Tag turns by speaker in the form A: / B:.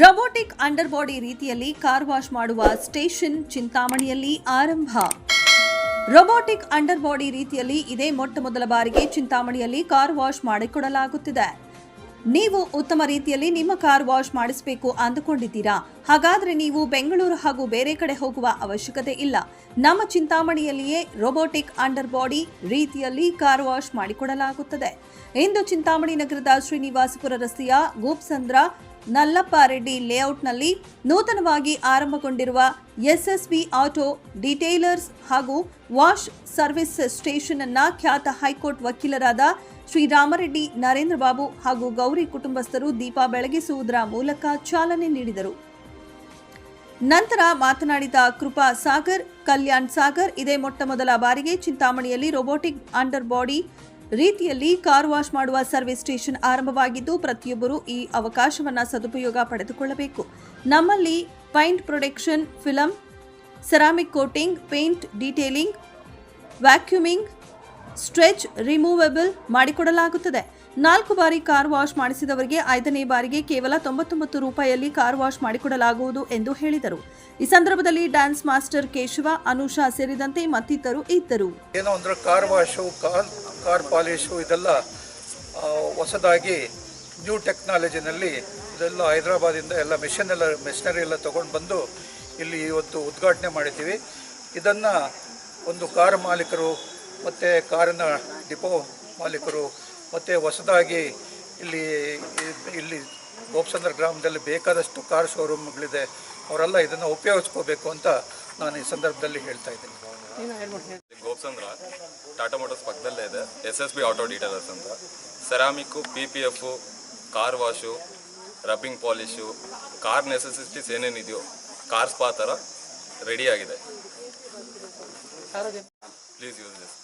A: ರಬೋಟಿಕ್ under body ರೀತಿಯಲ್ಲಿ car wash ಮಾಡುವ station ಚಿಂತಾಮಣಿಯಲ್ಲಿ ಆರಂಭ. ರೊಬೋಟಿಕ್ ಅಂಡರ್ ಬಾಡಿ ರೀತಿಯಲ್ಲಿ ಇದೇ ಮೊಟ್ಟ ಮೊದಲ ಬಾರಿಗೆ ಚಿಂತಾಮಣಿಯಲ್ಲಿ ಕಾರ್ ವಾಶ್ ಮಾಡಿಕೊಡಲಾಗುತ್ತಿದೆ. ನೀವು ಉತ್ತಮ ರೀತಿಯಲ್ಲಿ ನಿಮ್ಮ ಕಾರ್ ವಾಶ್ ಮಾಡಿಸಬೇಕು ಅಂದುಕೊಂಡಿದ್ದೀರಾ? ಹಾಗಾದ್ರೆ ನೀವು ಬೆಂಗಳೂರು ಹಾಗೂ ಬೇರೆ ಕಡೆ ಹೋಗುವ ಅವಶ್ಯಕತೆ ಇಲ್ಲ. ನಮ್ಮ ಚಿಂತಾಮಣಿಯಲ್ಲಿಯೇ ರೊಬೋಟಿಕ್ ಅಂಡರ್ ಬಾಡಿ ರೀತಿಯಲ್ಲಿ ಕಾರ್ ವಾಶ್ ಮಾಡಿಕೊಡಲಾಗುತ್ತದೆ. ಇಂದು ಚಿಂತಾಮಣಿ ನಗರದ ಶ್ರೀನಿವಾಸಪುರ ರಸ್ತೆಯ ಗೋಪ್ಸಂದ್ರ ನಲ್ಲಪ್ಪ ರೆಡ್ಡಿ ಲೇಔಟ್ನಲ್ಲಿ ನೂತನವಾಗಿ ಆರಂಭಗೊಂಡಿರುವ ಎಸ್ಎಸ್ಬಿ ಆಟೋ ಡಿಟೇಲರ್ಸ್ ಹಾಗೂ ವಾಶ್ ಸರ್ವಿಸ್ ಸ್ಟೇಷನ್ ಅನ್ನ ಖ್ಯಾತ ಹೈಕೋರ್ಟ್ ವಕೀಲರಾದ ಶ್ರೀರಾಮರೆಡ್ಡಿ ನರೇಂದ್ರ ಬಾಬು ಹಾಗೂ ಗೌರಿ ಕುಟುಂಬಸ್ಥರು ದೀಪ ಬೆಳಗಿಸುವುದರ ಮೂಲಕ ಚಾಲನೆ ನೀಡಿದರು. ನಂತರ ಮಾತನಾಡಿದ ಕೃಪಾ ಸಾಗರ್, ಕಲ್ಯಾಣ್ ಸಾಗರ್, ಇದೇ ಮೊಟ್ಟ ಮೊದಲ ಬಾರಿಗೆ ಚಿಂತಾಮಣಿಯಲ್ಲಿ ರೋಬೋಟಿಕ್ ಅಂಡರ್ ಬಾಡಿ ರೀತಿಯಲ್ಲಿ ಕಾರ್ ವಾಶ್ ಮಾಡುವ ಸರ್ವಿಸ್ ಸ್ಟೇಷನ್ ಆರಂಭವಾಗಿದ್ದು ಪ್ರತಿಯೊಬ್ಬರು ಈ ಅವಕಾಶವನ್ನ ಸದುಪಯೋಗ ಪಡೆದುಕೊಳ್ಳಬೇಕು. ನಮ್ಮಲ್ಲಿ paint production film, ceramic coating, paint detailing, vacuuming, stretch removable ಮಾಡಿಕೊಡಲಾಗುತ್ತದೆ. ನಾಲ್ಕು ಬಾರಿ ಕಾರ್ ವಾಶ್ ಮಾಡಿಸಿದವರಿಗೆ ಐದನೇ ಬಾರಿಗೆ ಕೇವಲ ತೊಂಬತ್ತೊಂಬತ್ತು ರೂಪಾಯಿಯಲ್ಲಿ ಕಾರ್ ವಾಶ್ ಮಾಡಿಕೊಡಲಾಗುವುದು ಎಂದು ಹೇಳಿದರು. ಈ ಸಂದರ್ಭದಲ್ಲಿ ಡ್ಯಾನ್ಸ್ ಮಾಸ್ಟರ್ ಕೇಶವ, ಅನುಷಾ ಸೇರಿದಂತೆ ಮತ್ತಿತರು ಇದ್ದರು.
B: ಏನೋ ಕಾರ್ ವಾಶು ಕಾರ್ ಪಾಲಿಶು ಇದೆಲ್ಲ ಹೊಸದಾಗಿ ನ್ಯೂ ಟೆಕ್ನಾಲಜಿನಲ್ಲಿ ಇದೆಲ್ಲ ಹೈದರಾಬಾದಿಂದ ಎಲ್ಲ ಮಿಷನ್ ಎಲ್ಲ ಮೆಷಿನರಿ ಎಲ್ಲ ತೊಗೊಂಡು ಬಂದು ಇಲ್ಲಿ ಇವತ್ತು ಉದ್ಘಾಟನೆ ಮಾಡಿದ್ದೀವಿ. ಇದನ್ನು ಒಂದು ಕಾರ್ ಮಾಲೀಕರು ಮತ್ತು ಕಾರಿನ ಡಿಪೋ ಮಾಲೀಕರು ಮತ್ತು ಹೊಸದಾಗಿ ಇಲ್ಲಿ ಇಲ್ಲಿ ಗೋಪ್ಸಂದ್ರ ಗ್ರಾಮದಲ್ಲಿ ಬೇಕಾದಷ್ಟು ಕಾರ್ ಶೋರೂಮ್ಗಳಿದೆ ಅವರೆಲ್ಲ ಇದನ್ನು ಉಪಯೋಗಿಸ್ಕೋಬೇಕು ಅಂತ ನಾನು ಈ ಸಂದರ್ಭದಲ್ಲಿ ಹೇಳ್ತಾ ಇದ್ದೀನಿ.
C: ಗೋಪ್ಸಂದ್ರ ಟಾಟಾ ಮೋಟರ್ಸ್ ಪಕ್ಕದಲ್ಲೇ ಇದೆ. S S B auto detailers ಅಂತ. Ceramic P P F car wash rubbing polish car necessities ಏನೇನಿದೆಯೋ car spa ಥರ ರೆಡಿಯಾಗಿದೆ ಪ್ಲೀಸ್ ಯೂಸ್ ದಿಸ್